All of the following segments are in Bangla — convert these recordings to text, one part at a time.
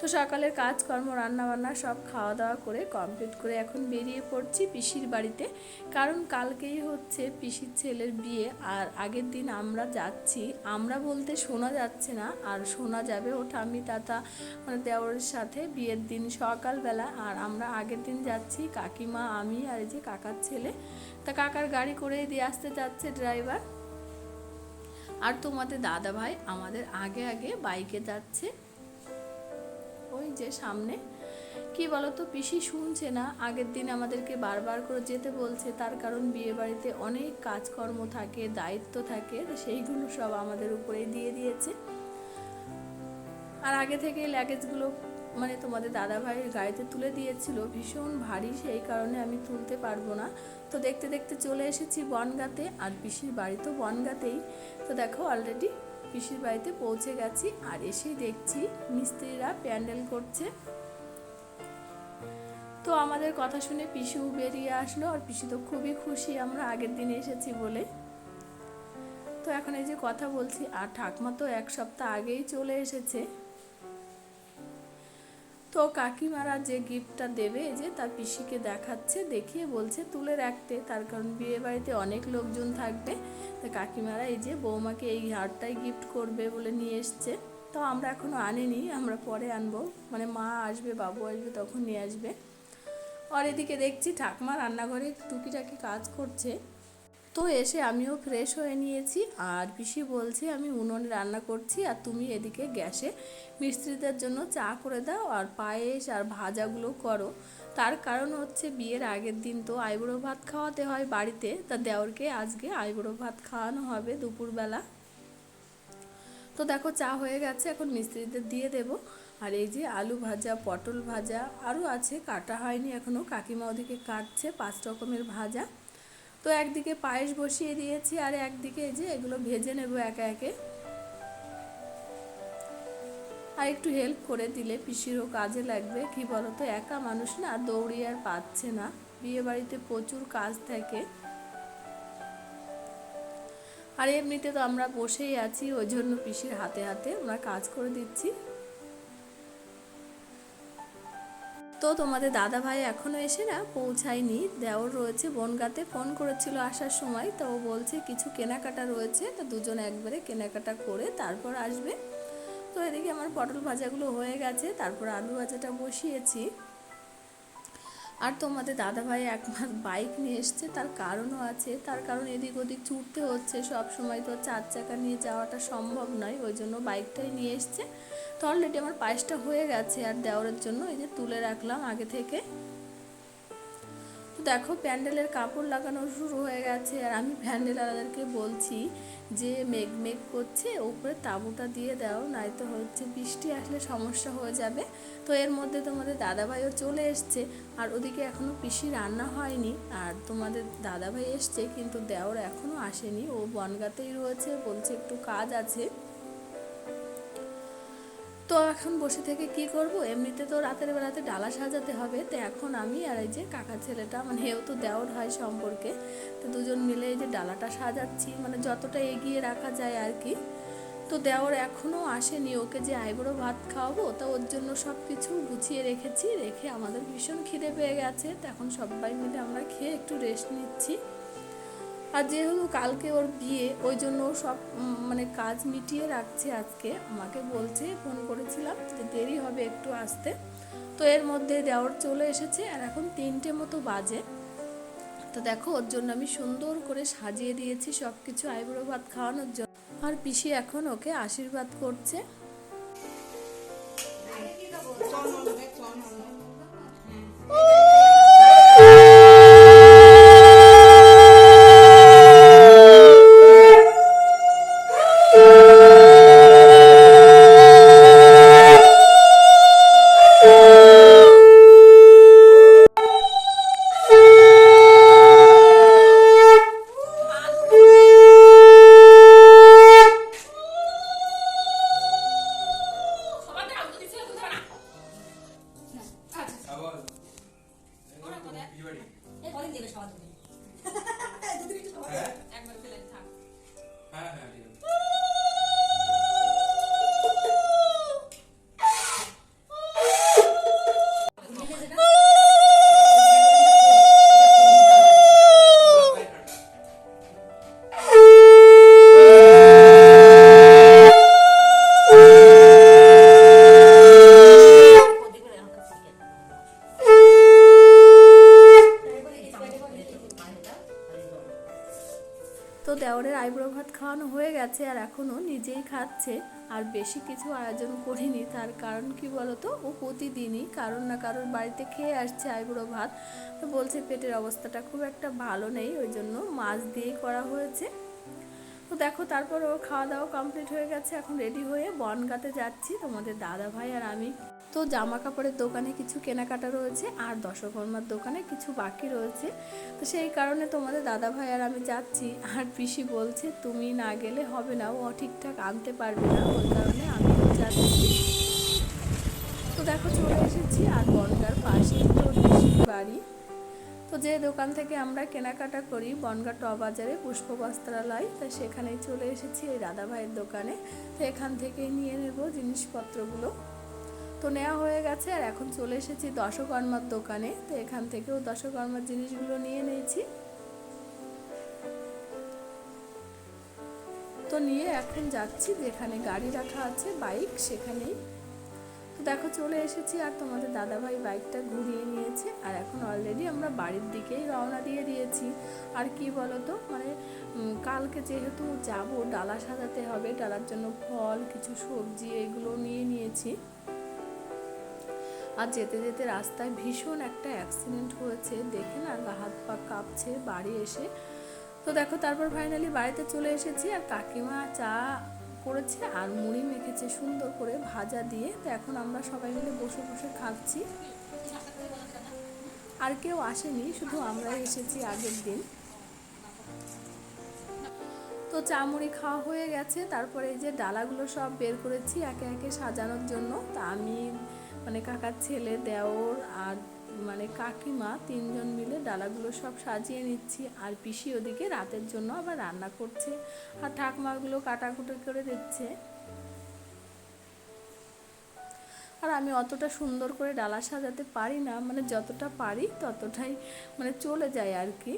তো সকালের কাজকর্ম, রান্নাবান্না সব খাওয়া দাওয়া করে কমপ্লিট করে এখন বেরিয়ে পড়ছি পিসির বাড়িতে। কারণ কালকেই হচ্ছে পিসির ছেলের বিয়ে আর আগের দিন আমরা যাচ্ছি। আমরা বলতে শোনা যাচ্ছে না, আর শোনা যাবে ও ঠাম্মি, তাতা মানে দেওরের সাথে বিয়ের দিন সকালবেলা। আর আমরা আগের দিন যাচ্ছি কাকিমা, আমি আর এই যে কাকার ছেলে। তা কাকার গাড়ি করে দিয়ে আসতে যাচ্ছে ড্রাইভার। আর তোমাদের দাদা ভাই আমাদের আগে আগে বাইকে যাচ্ছে। ওই যে সামনে। কি বলতো, পিসি শুনছে না। আগের দিন আমাদেরকে বারবার করে যেতে বলছে, তার কারণ বিয়ে বাড়িতে অনেক কাজকর্ম থাকে, দায়িত্ব থাকে সেইগুলো সব আমাদের উপরেই দিয়ে দিয়েছে। আর আগে থেকে লাগেজগুলো মানে তোমাদের দাদা ভাইয়ের গাড়িতে তুলে দিয়েছিল। ভীষণ ভারী, সেই কারণে আমি তুলতে পারব না। তো দেখতে দেখতে চলে এসেছি বনগাতে, আর পিসির বাড়ি তো বনগাতেই। তো দেখো অলরেডি পিসির বাড়িতে পৌঁছে গেছি আর এসে দেখছি মিস্ত্রিরা প্যান্ডেল করছে। তো আমাদের কথা শুনে পিসু বেরিয়ে আসলো আর পিসু তো খুবই খুশি আমরা আগের দিনে এসেছি বলে। তো এখন এই যে কথা বলছি, আর ঠাকমা তো এক সপ্তাহ আগেই চলে এসেছে। তো কাকিমারা যে গিফটটা দেবে যে তার পিসিকে দেখাচ্ছে, দেখিয়ে বলছে, তুলে রাখতে। তার কারণ বিয়ে বাড়িতে অনেক লোকজন থাকবে। তা কাকিমারা এই যে বৌমাকে এই হারটাই গিফট করবে বলে নিয়ে এসছে। তো আমরা এখনও আনিনি, আমরা পরে আনব। মানে মা আসবে, বাবু আসবে তখন নিয়ে আসবে। আর এদিকে দেখছি ঠাকমা রান্নাঘরে টুকিটাকি কাজ করছে। তো এসে আমিও ফ্রেশ হয়ে নিয়েছি। আর পিসি বলছে, আমি উনুনে রান্না করছি আর তুমি এদিকে গ্যাসে মিস্ত্রিদের জন্য চা করে দাও আর পায়েস আর ভাজাগুলো করো। তার কারণ হচ্ছে বিয়ের আগের দিন তো আইবুড়ো ভাত খাওয়াতে হয় বাড়িতে। তা দেওরকে আজকে আইবুড়ো ভাত খাওয়ানো হবে দুপুরবেলা। তো দেখো, চা হয়ে গেছে, এখন মিস্ত্রিদের দিয়ে দেব। আর এই যে আলু ভাজা, পটল ভাজা, আরও আছে, কাটা হয়নি এখনও কাকিমা ওদিকে কাটছে, পাঁচ রকমের ভাজা। তো একদিকে পায়েস বসিয়ে দিয়েছি আর একদিকে এই যে এগুলো ভেজে নেব একে একে। আর একটু হেল্প করে দিলে পিসিরও কাজে লাগবে। কি বলতো, একা মানুষ না দৌড়ি আর পাচ্ছে না। বিয়ে বাড়িতে প্রচুর কাজ থাকে। আর এমনিতে তো আমরা বসেই আছি, ওই জন্য পিসির হাতে হাতে আমরা কাজ করে দিচ্ছি। তো তোমাদের দাদা ভাই এখনও এসে না পৌঁছায়নি। দেওর রয়েছে, বনগাতে ফোন করেছিল আসার সময়। তো ও বলছে কিছু কেনাকাটা রয়েছে, তো দুজন একবারে কেনাকাটা করে তারপর আসবে। তো এদিকে আমার পটল ভাজাগুলো হয়ে গেছে, তারপর আলু ভাজাটা বসিয়েছি। আর তোমাদের দাদাভাই এক মাস বাইক নিয়ে এসছে, তার কারণও আছে। তার কারণ এদিক ওদিক ছুটতে হচ্ছে সব সময় তো চার চাকা নিয়ে যাওয়াটা সম্ভব নয়, ওই জন্য বাইকটাই নিয়ে এসছে। তো অলরেডি আমার পায়েসটা হয়ে গেছে আর দেওয়ার জন্য এই যে তুলে রাখলাম আগে থেকে। তো দেখো প্যান্ডেলের কাপড় লাগানো শুরু হয়ে গেছে আর আমি প্যান্ডেলারদেরকে বলছি যে মেঘ মেঘ করছে উপরে তাঁবুটা দিয়ে দাও নয়তো হচ্ছে বৃষ্টি আসলে সমস্যা হয়ে যাবে। তো এর মধ্যে তোমাদের দাদাভাইও চলে এসছে আর ওদিকে এখনও পিসি রান্না হয়নি আর তোমাদের দাদাভাই এসছে কিন্তু দেওর এখনও আসেনি। ও বনগাতেই রয়েছে, বলছে একটু কাজ আছে। তো এখন বসে থেকে কি করব? এমনিতে তো রাতের বেলাতে ডালা সাজাতে হবে, তো এখন আমি আর এই যে কাকা ছেলেটা মানে এও তো দেওর হয় সম্পর্কে, তো দুজন মিলে এই যে ডালাটা সাজাচ্ছি মানে যতটা এগিয়ে রাখা যায় আর কি। তো দেওর এখনও আসেনি, ওকে যে আইবুড়ো ভাত খাওয়াবো, তা ওর জন্য সব কিছু গুছিয়ে রেখেছি, রেখে আমাদের ভীষণ খিদে পেয়ে গেছে, তো এখন সবাই মিলে আমরা খেয়ে একটু রেস্ট নিচ্ছি। আর যেহেতু কালকে ওর বিয়ে, ওই জন্য ও সব মানে কাজ মিটিয়ে রাখছে আজকে। আমাকে বলছে, ফোন করেছিলাম যে দেরি হবে একটু আসতে। তো এর মধ্যে দেওয়ার চলে এসেছে আর এখন তিনটে মতো বাজে। তো দেখো, ওর জন্য আমি সুন্দর করে সাজিয়ে দিয়েছি সব কিছু আইবুড়ো ভাত খাওয়ানোর জন্য। আর পিসি এখন ওকে আশীর্বাদ করছে। গেছে আর এখনও নিজেই খাচ্ছে। আর বেশি কিছু আয়োজন করিনি, তার কারণ কি বলতো? ও প্রতিদিনই কারণ না কারোর বাড়িতে খেয়ে আসছে আইবুড়ো ভাত। তো বলছে পেটের অবস্থাটা খুব একটা ভালো নেই, ওই জন্য মাছ দিয়েই করা হয়েছে। তো দেখো, তারপর ওর খাওয়া দাওয়া কমপ্লিট হয়ে গেছে। এখন রেডি হয়ে বনগাতে যাচ্ছি। তোমাদের দাদা ভাই আর আমি তো জামা কাপড়ের দোকানে কিছু কেনাকাটা রয়েছে আর দশকর্মার দোকানে কিছু বাকি রয়েছে। তো সেই কারণে তোমাদের দাদা ভাই আর আমি যাচ্ছি। আর পিসি বলছে, তুমি না গেলে হবে না, ও ঠিকঠাক আনতে পারবে না, ওই কারণে আমি যাচ্ছি। তো দেখো, চলে এসেছি আর বনগার পাশে তো পিসির বাড়ি। তো যে দোকান থেকে আমরা কেনাকাটা করি, বনগা ট বাজারে পুষ্প বস্ত্রালয় তা সেখানেই চলে এসেছি এই দাদা ভাইয়ের দোকানে। তো এখান থেকেই নিয়ে নেব জিনিসপত্রগুলো। তো নেওয়া হয়ে গেছে আর এখন চলে এসেছি দশকর্মার দোকানে। তো এখান থেকেও দশকর্মার জিনিসগুলো নিয়ে নিয়েছি। তো নিয়ে এখন যাচ্ছি যেখানে গাড়ি রাখা আছে, বাইক সেখানেই। তো দেখো চলে এসেছি আর তোমাদের দাদাভাই বাইকটা ঘুরিয়ে নিয়েছে আর এখন অলরেডি আমরা বাড়ির দিকেই রওনা দিয়ে দিয়েছি। আর কি বলতো? মানে কালকে যেহেতু যাব, ডালা সাজাতে হবে, ডালার জন্য ফল, কিছু সবজি, এগুলো নিয়ে নিয়েছি। আর যেতে যেতে রাস্তায় ভীষণ একটা অ্যাক্সিডেন্ট হয়েছে। দেখে না গা হাত পা কাঁপছে, বাড়ি এসে। তো দেখো, তারপর ফাইনালি বাড়িতে চলে এসেছি আর কাকিমা চা করেছে আর মুড়ি মেখেছে সুন্দর করে ভাজা দিয়ে। তো এখন আমরা সবাই মিলে বসে বসে খাচ্ছি। আর কেউ আসেনি, শুধু আমরাই এসেছি আগের দিন। তো চা মুড়ি খাওয়া হয়ে গেছে। তারপরে এই যে ডালাগুলো সব বের করেছি একে একে সাজানোর জন্য। তা আমি মানে কাকার ছেলে, দেওর আর মানে কাকিমা তিনজন মিলে ডালাগুলো সব সাজিয়ে নিচ্ছি। আর পিসি ওদিকে রাতের জন্য আবার রান্না করছে। আর ঠাকমাগুলো কাটাকুটি করে দিচ্ছে আর আমি অতটা সুন্দর করে ডালা সাজাতে পারি না। মানে যতটা পারি ততটাই মানে চলে যায় আর কি।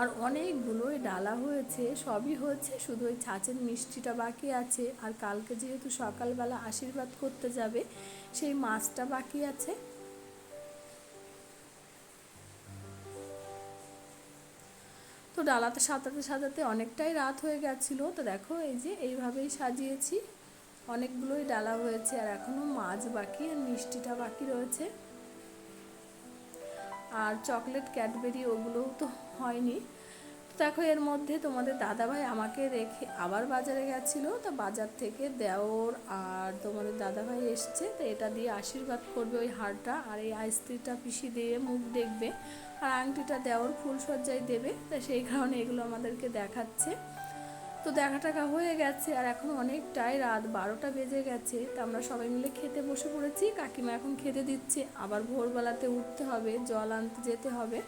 আর অনেকগুলোই ডালা হয়েছে, সবই হয়েছে শুধু ওই ছাঁচের মিষ্টিটা বাকি আছে। আর কালকে যেহেতু সকালবেলা আশীর্বাদ করতে যাবে, সেই মাছটা বাকি আছে। তো ডালাতে সাজাতে সাজাতে অনেকটাই রাত হয়ে গেছিল। তো দেখো এই যে এইভাবেই সাজিয়েছি। অনেকগুলোই ডালা হয়েছে আর এখনও মাছ বাকি আর মিষ্টিটা বাকি রয়েছে। আর চকলেট, ক্যাডবেরি ওগুলোও তো হয়নি। দেখো, এর মধ্যে তোমাদের দাদাভাই আমাকে রেখে আবার বাজারে গেছিল। তো বাজার থেকে দেওর আর তোমাদের দাদাভাই এসছে। তো এটা দিয়ে আশীর্বাদ করবে ওই হারটা। আর এই আইসক্রিমটা পিষি দিয়ে মুখ দেখবে। আর আংটিটা দেওর ফুলসজ্জায় দেবে। তো সেই কারণে এগুলো আমাদেরকে দেখাচ্ছে। তো দেখা টাকা হয়ে গেছে আর এখন অনেকটাই রাত বারোটা বেজে গেছে। তো আমরা সবাই মিলে খেতে বসে পড়েছি। কাকিমা এখন খেতে দিচ্ছে। আবার ভোরবেলাতে উঠতে হবে, জল আনতে যেতে হবে।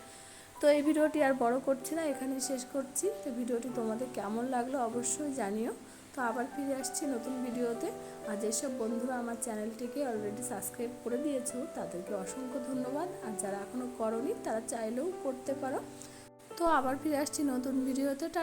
তো এই ভিডিওটি আর বড় করছি না এখানে শেষ করছি। তো ভিডিওটি তোমাদের কেমন লাগল অবশ্যই জানিও। তো আবার ফিরে আসছি নতুন ভিডিওতে। আর যেসব বন্ধুরা আমার চ্যানেলটিকে অলরেডি সাবস্ক্রাইব করে দিয়েছ, তাদেরকে অসংখ্য ধন্যবাদ। আর যারা এখনও করনি, তারা চাইলেও করতে পারো। তো আবার ফিরে আসছি নতুন ভিডিওতে। টা